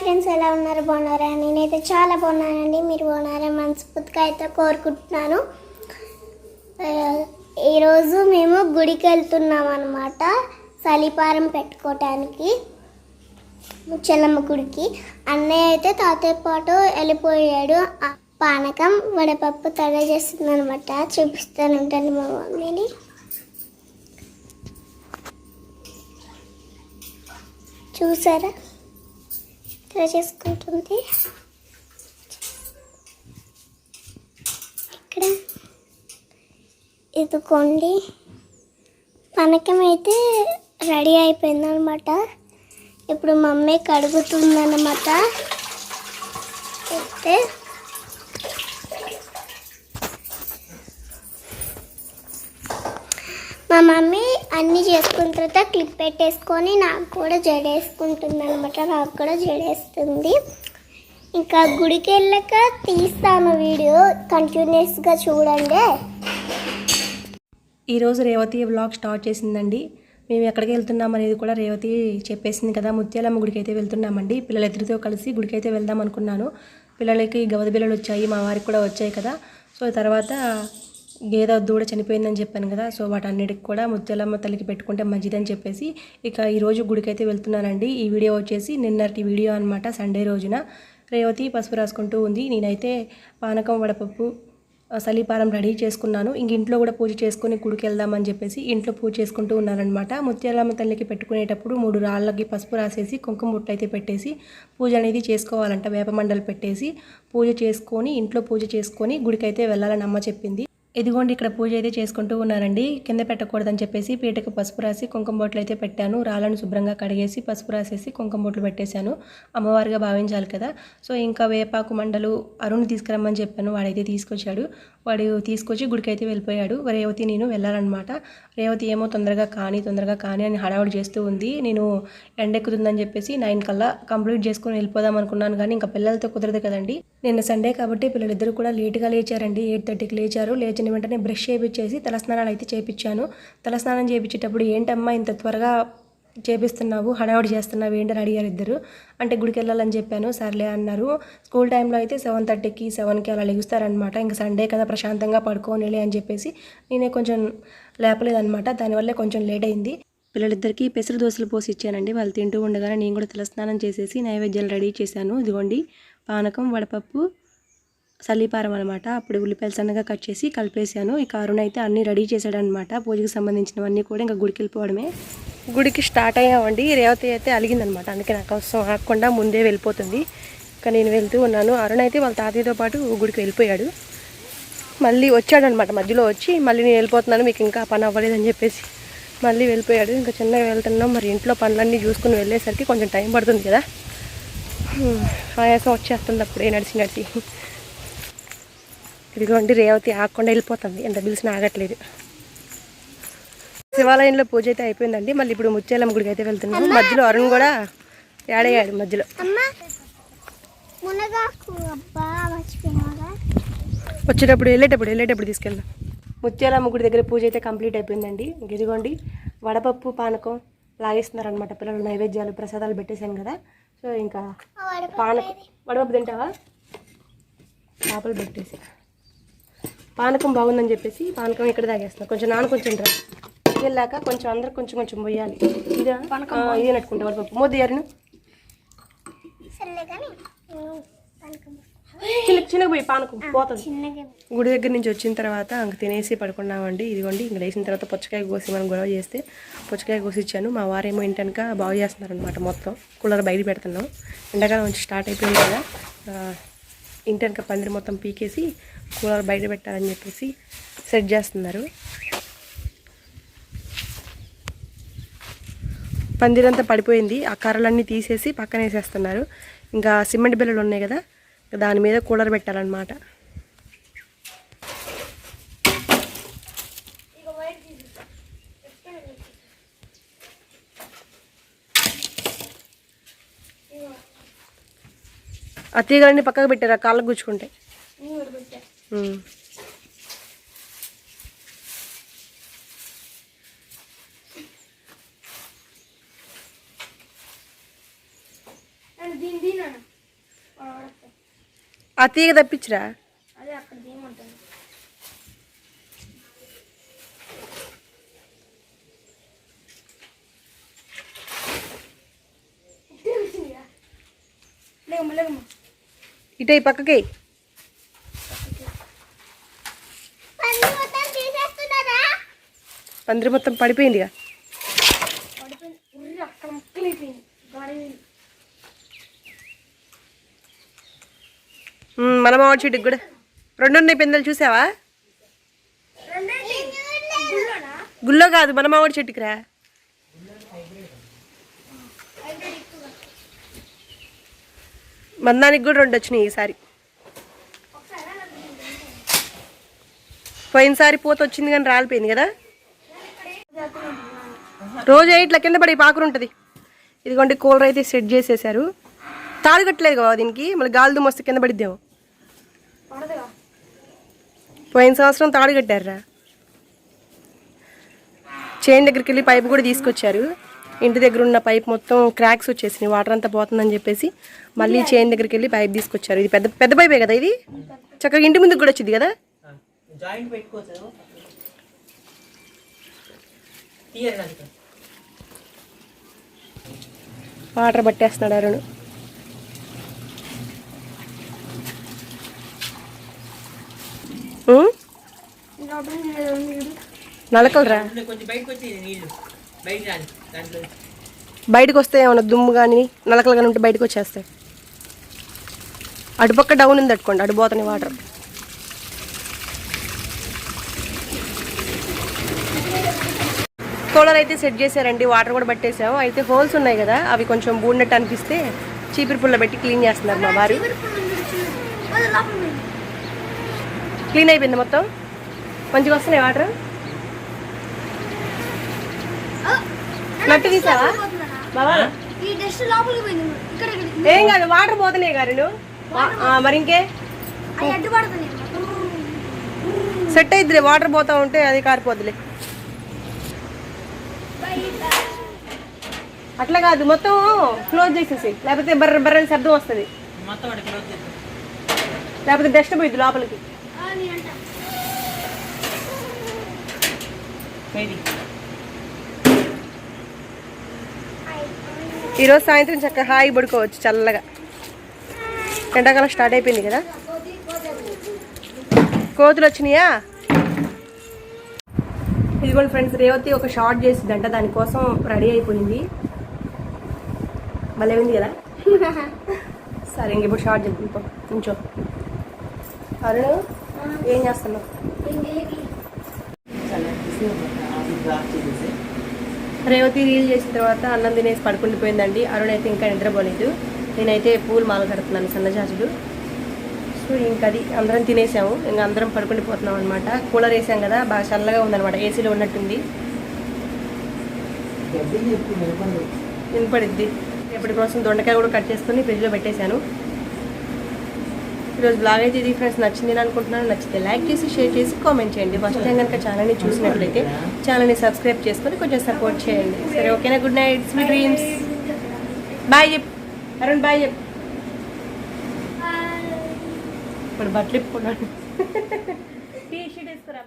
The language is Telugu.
ఫ్రెండ్స్ ఎలా ఉన్నారు? బాగున్నారా? నేనైతే చాలా బాగున్నానండి. మీరు బాగున్నారా? మనస్ఫూర్తిగా అయితే కోరుకుంటున్నాను. ఈరోజు మేము గుడికి వెళ్తున్నాం అనమాట సలిపారం పెట్టుకోవటానికి ముచ్చలమ్మ గుడికి. అన్నయ్య అయితే తాతయ్య పాటు వెళ్ళిపోయాడు. పానకం వడపప్పు తయారు చేస్తుంది అనమాట చూపిస్తాను ఉంటాను మా మమ్మీని. చూసారా? ఇలా చేసుకుంటుంది ఇక్కడ ఇదిగోండి. పనకం అయితే రెడీ అయిపోయింది అనమాట ఇప్పుడు మమ్మీ కడుగుతుందన్నమాట అయితే మా మమ్మీ అన్నీ చేసుకున్న తర్వాత క్లిప్ పెట్టేసుకొని నాకు కూడా జడేసుకుంటుంది అనమాట నాకు కూడా జడేస్తుంది. ఇంకా గుడికి వెళ్ళాక తీస్తాను వీడియో. కంటిన్యూస్గా చూడండి. ఈరోజు రేవతి వ్లాగ్ స్టార్ట్ చేసిందండి. మేము ఎక్కడికి వెళ్తున్నాం అనేది కూడా రేవతి చెప్పేసింది కదా. ముత్యాలమ్మ గుడికి అయితే వెళ్తున్నామండి. పిల్లలిద్దరితో కలిసి గుడికి అయితే వెళ్దాం అనుకున్నాను. పిల్లలకి గవద బిల్లలు వచ్చాయి మా వారికి కూడా వచ్చాయి కదా. సో తర్వాత గేదె దూడ చనిపోయిందని చెప్పాను కదా సో వాటన్నిటికి కూడా ముత్యాలమ్మ తల్లికి పెట్టుకుంటే మంచిదని చెప్పేసి ఇక ఈరోజు గుడికైతే వెళ్తున్నానండి. ఈ వీడియో వచ్చేసి నిన్నటి వీడియో అనమాట సండే రోజున. రేవతి పసుపు రాసుకుంటూ ఉంది. నేనైతే పానకం వడపప్పు సలీపారం రెడీ చేసుకున్నాను. ఇంక ఇంట్లో కూడా పూజ చేసుకుని గుడికి వెళ్దామని చెప్పేసి ఇంట్లో పూజ చేసుకుంటూ ఉన్నారనమాట ముత్యాలమ్మ తల్లికి పెట్టుకునేటప్పుడు మూడు రాళ్ళకి పసుపు రాసేసి కుంకుమ బుట్ట అయితే పెట్టేసి పూజ అనేది చేసుకోవాలంట. వేపమండలు పెట్టేసి పూజ చేసుకొని ఇంట్లో పూజ చేసుకొని గుడికి అయితే వెళ్ళాలని అమ్మ చెప్పింది. ఇదిగోండి ఇక్కడ పూజ అయితే చేసుకుంటూ ఉన్నారండి కింద పెట్టకూడదని చెప్పేసి పీటకు పసుపు రాసి కుంకుమ బొట్లు అయితే పెట్టాను. రాళ్ళను శుభ్రంగా కడిగేసి పసుపు రాసేసి కుంకుమ బొట్లు పెట్టేశాను. అమ్మవారిగా భావించాలి కదా. సో ఇంకా వేపాకు మండలు అరుణ్ తీసుకురమ్మని చెప్పాను. వాడైతే తీసుకొచ్చాడు. వాడు తీసుకొచ్చి గుడికి అయితే వెళ్ళిపోయాడు. రేవతి నేను వెళ్ళాలన్నమాట. రేవతి ఏమో తొందరగా కానీ తొందరగా కానీ అని హడావుడి చేస్తూ ఉంది. నేను ఎండెక్కుతుందని చెప్పేసి నైన్ కల్లా కంప్లీట్ చేసుకుని వెళ్ళిపోదాం అనుకున్నాను కానీ ఇంకా పిల్లలతో కుదరదు కదండి. నిన్న సండే కాబట్టి పిల్లలిద్దరూ కూడా లేట్గా లేచారండి. ఎయిట్ థర్టీకి లేచారు. లేచిన వెంటనే బ్రష్ చేయించేసి తలస్నానాలు అయితే చేయించాను తలస్నానం చేయించేటప్పుడు ఏంటమ్మా ఇంత త్వరగా చేపిస్తున్నావు? హడావుడి చేస్తున్నావు? ఏంటని అడిగారు ఇద్దరు. అంటే గుడికి వెళ్ళాలని చెప్పాను. సర్లే అన్నారు. స్కూల్ టైంలో అయితే సెవెన్ థర్టీకి సెవెన్కి అలా లెగుస్తారనమాట ఇంకా సండే కదా ప్రశాంతంగా పడుకోనిలే అని చెప్పేసి నేనే కొంచెం లేపలేదనమాట దానివల్లే కొంచెం లేట్ అయింది పిల్లలిద్దరికీ పెసరు దోశలు పోసి ఇచ్చానండి. వాళ్ళు తింటూ ఉండగానే నేను కూడా తలస్నానం చేసేసి నైవేద్యాలు రెడీ చేశాను. ఇదిగోండి. పానకం వడపప్పు సల్లిపారం అనమాట. అప్పుడు ఉల్లిపాయలు సన్నగా కట్ చేసి కలిపేశాను. ఇక అరుణ్ అయితే అన్నీ రెడీ చేశాడనమాట. పూజకి సంబంధించినవన్నీ కూడా ఇంకా గుడికి వెళ్ళిపోవడమే. గుడికి స్టార్ట్ అయ్యామండి. రేవతి అయితే అలిగిందనమాట. అందుకే నాకు అవసరం ఆగకుండా ముందే వెళ్ళిపోతుంది. ఇంకా నేను వెళ్తూ ఉన్నాను. అరుణ్ అయితే వాళ్ళ తాతయ్యతో పాటు గుడికి వెళ్ళిపోయాడు. మళ్ళీ వచ్చాడనమాట. మధ్యలో వచ్చి మళ్ళీ నేను వెళ్ళిపోతున్నాను. మీకు ఇంకా పని అవ్వలేదని చెప్పేసి మళ్ళీ వెళ్ళిపోయాడు. ఇంకా చిన్నగా వెళ్తున్నాం. మరి ఇంట్లో పనులన్నీ చూసుకుని వెళ్ళేసరికి కొంచెం టైం పడుతుంది కదా. ఆయాసం వచ్చేస్తుంది అప్పుడే నడిచి నడిచి. ఇదిగోండి రేవతి ఆగకుండా వెళ్ళిపోతుంది. ఎంత పిలిచినా ఆగట్లేదు శివాలయంలో పూజ అయితే అయిపోయిందండి. మళ్ళీ ఇప్పుడు ముత్యాలమ్మ గుడికి అయితే వెళ్తున్నాం మధ్యలో అరుణ్ కూడా యాడయ్యాడు మధ్యలో. వచ్చేటప్పుడు వెళ్ళేటప్పుడు వెళ్ళేటప్పుడు తీసుకెళ్దాం. ముత్యాలమ్మ గుడి దగ్గర పూజ అయితే కంప్లీట్ అయిపోయిందండి. ఇదిగోండి వడపప్పు పానకం లాగేస్తున్నారనమాట పిల్లలు నైవేద్యాలు ప్రసాదాలు పెట్టేశాను కదా. సో ఇంకా పానకం వడపప్పు తింటావా? చేపలు పెట్టేసి. పానకం బాగుందని చెప్పేసి పానకం ఇక్కడ తాగేస్తున్నా. కొంచెం నాన్న కొంచెం రా వెళ్ళాక కొంచెం అందరు కొంచెం కొంచెం పోయాలి. ఇదే? ఇదే నట్టుకుంటా వడపప్పు. మోదీ అరుణ్ సర్లే కానీ ఉమ్, పనుకో. చిన్న చిన్నగా పోయి పానకం పోతుంది. చిన్నగా. గుడి దగ్గర నుంచి వచ్చిన తర్వాత ఇంక తినేసి పడుకున్నామండి. ఇదిగోండి ఇంక లేచిన తర్వాత పుచ్చకాయ కోసి మనం గొడవ చేస్తే పుచ్చకాయ కోసి ఇచ్చాను. మా వారేమో ఇంటనక బాగు చేస్తున్నారు అనమాట మొత్తం. కూలర్ బయట పెడుతున్నాం. ఎండాకాలం నుంచి స్టార్ట్ అయిపోయింది కదా. ఇంటనక పందిరి మొత్తం పీకేసి కూలర్ బయట పెట్టాలని చెప్పేసి సెట్ చేస్తున్నారు. పందిరంతా పడిపోయింది. ఆ కర్రలన్నీ తీసేసి పక్కన వేసేస్తున్నారు ఇంకా సిమెంట్ బిల్లలు ఉన్నాయి కదా. దాని మీద కూలర్ పెట్టాలన్నమాట. ఆ తీగలన్నీ పక్కకు పెట్టారు కాళ్ళకు గుచ్చుకుంటాయి ఉమ్. అండ్ దీని ఆ తీగ తప్పించురా? ఇటు ఈ పక్కకి పందిరి మొత్తం పడిపోయిందిగా. పడిపోయింది. అక్కడ ముక్కలైపోయింది గాడి ఉమ్, మన మామిడి చెట్టుకి కూడా. రెండు ఉన్నాయి పిందెలు చూసావా? గుల్లో కాదు మన మామిడి చెట్టుకి రా. మందానికి కూడా రెండు వచ్చినాయి ఈసారి. పోయినసారి పూత వచ్చింది కానీ రాలిపోయింది కదా? రోజు ఇట్లా కింద పడి పాకురు ఉంటుంది. ఇదిగోండి కూలర్ అయితే సెట్ చేసేసారు. తాడు కట్టలేదు కదా దీనికి? మళ్ళీ గాలి దుమ్ము వస్తే కింద పడిద్దేమో. పోయిన సంవత్సరం తాడు కట్టారా చైన్ దగ్గరికి వెళ్ళి పైపు కూడా తీసుకొచ్చారు. ఇంటి దగ్గర ఉన్న పైప్ మొత్తం క్రాక్స్ వచ్చేసినాయి. వాటర్ అంతా పోతుందని చెప్పేసి మళ్ళీ చైన్ దగ్గరికి వెళ్ళి పైప్ తీసుకొచ్చారు. ఇది పెద్ద పెద్ద పైపే కదా ఇది? చక్కగా ఇంటి ముందుకు కూడా వచ్చింది కదా? వాటర్ పట్టేస్తున్నాడు అరుణ్. నలకలురా? బయటకు వస్తే ఏమన్నా దుమ్ము కానీ నలకలు కానీ ఉంటే బయటకు వచ్చేస్తాయి. అటుపక్క డౌన్ ఉంది అట్టుకోండి అటు పోతున్నాయి వాటర్. కూలర్ అయితే సెట్ చేశారండి వాటర్ కూడా పట్టేసాము అయితే హోల్స్ ఉన్నాయి కదా అవి కొంచెం బూడినట్టు అనిపిస్తే చీపిరి పుల్ల పెట్టి క్లీన్ చేస్తున్నారు మా వారు. క్లీన్ అయిపోయింది మొత్తం? మంచిగా వస్తున్నాయి వాటర్? నట్టు తీసావా? బావా? ఈ డస్ట్ లోపలికి పోయింది. ఇక్కడ ఇక్కడ. ఏం కాదు వాటర్ పోతున్నాయి గారు మరి ఇంకే? సెట్ అయిద్దిలే వాటర్ పోతా ఉంటే అది కారిపోద్దిలే. అట్లా కాదు మొత్తం క్లోజ్ చేసేసి లేకపోతే బర్ర బర్ర అని శబ్దం వస్తుంది లేకపోతే డస్ట్ పోయిద్ది లోపలికి. ఈరోజు సాయంత్రం చక్కగా హాయి పడుకోవచ్చు చల్లగా. ఎండాకాలం స్టార్ట్ అయిపోయింది కదా? కోతులు వచ్చినాయా? ఇదిగోండి ఫ్రెండ్స్ రేవతి ఒక షార్ట్ చేసిందంట దానికోసం రెడీ అయిపోయింది. భలే ఉంది కదా? సరే ఇంక ఇప్పుడు షార్ట్ చేద్దాం కొంచెం అరుణ్ ఏం చేస్తున్నావు? రేవతి రీల్ చేసిన తర్వాత అన్నం తినేసి పడుకుండిపోయిందండి. అరుణ్ అయితే ఇంకా నిద్రపోలేదు. నేనైతే పూలు మాల కడుతున్నాను సన్నజాజులు. సో ఇంకా అది అందరం తినేసాము. ఇంకా అందరం పడుకుండిపోతున్నాం అనమాట కూలర్ వేసాం కదా బాగా చల్లగా ఉందన్నమాట. ఏసీలో ఉన్నట్టుంది. వినపడిద్ది. ఎప్పటి కోసం దొండకాయ కూడా కట్ చేసుకుని ఫ్రిడ్జ్లో పెట్టేశాను. ఈరోజు బ్లాగ్ అయితే ఇది ఫ్రెండ్స్ నచ్చింది అని అనుకుంటున్నాను. నచ్చితే లైక్ చేసి షేర్ చేసి కామెంట్ చేయండి. ఫస్ట్ టైం కనుక ఛానల్ని చూసినట్లయితే ఛానల్ని సబ్స్క్రైబ్ చేసుకొని కొంచెం సపోర్ట్ చేయండి. సరే ఓకేనా good night sweet dreams bye చెప్ అరుణ్ బాయ్ చెప్ ఇప్పుడు బట్టలు ఇప్పుకున్నాను. T shirt వేసుకురా